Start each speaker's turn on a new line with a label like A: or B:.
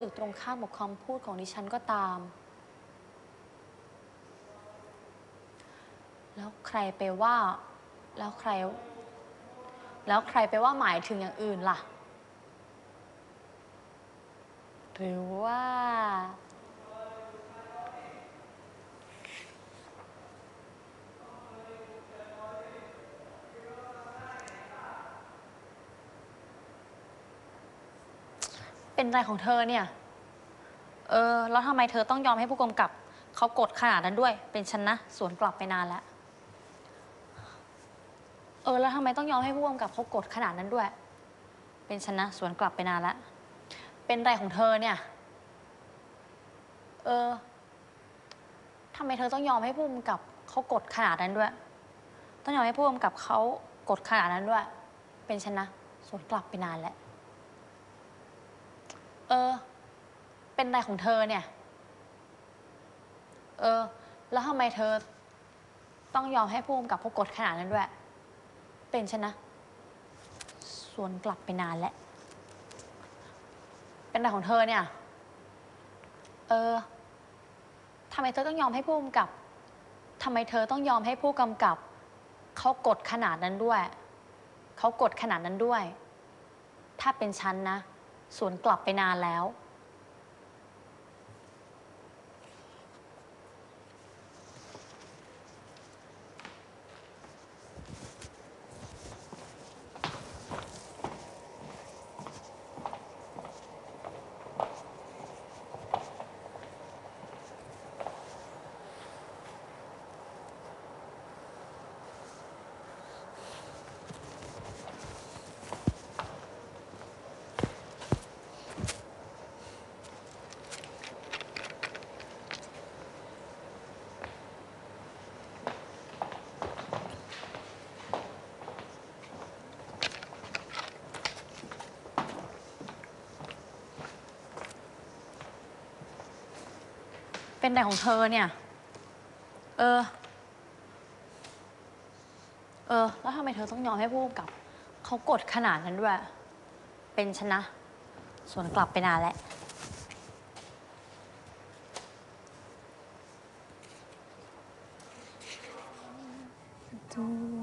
A: อยู่ตรงข้ามกับคำพูดของดิฉันก็ตาม แล้วใครไปว่า แล้วใคร แล้วใครไปว่าหมายถึงอย่างอื่นล่ะ หรือว่า เป็นไรของเธอเนี่ย เออ แล้วทำไมเธอต้องยอมให้ผู้กำกับเขากดขนาดนั้นด้วย เป็นฉันนะ สวนกลับไปนานแล้ว เออ แล้วทำไมต้องยอมให้ผู้กำกับเขากดขนาดนั้นด้วย เป็นฉันนะ สวนกลับไปนานแล้ว เป็นไรของเธอเนี่ย เออทำไมเธอต้องยอมให้ผู้กำกับเขากดขนาดนั้นด้วย ต้องยอมให้ผู้กำกับเขากดขนาดนั้นด้วย เป็นฉันนะ สวนกลับไปนานแล้ว เออ เป็นไรของเธอเนี่ย เออ แล้วทำไมเธอ ต้องยอมให้ผู้กำกับเขากดขนาดนั้นด้วย เป็นฉันนะ สวนกลับไปนานแล้ว เป็นไรของเธอเนี่ย เออทำไมเธอต้องยอมให้ผู้กำกับทำไมเธอต้องยอมให้ผู้กำกับ เขากดขนาดนั้นด้วย เขากดขนาดนั้นด้วย ถ้าเป็นฉันนะ สวนกลับไปนานแล้ว เป็นแต่ของเธอเนี่ย เออ เออ แล้วทำไมเธอต้องยอมให้ผู้กำกับ เขากดขนาดนั้นด้วย เป็นชนะ ส่วนกลับไปนานแล้ว
B: ดู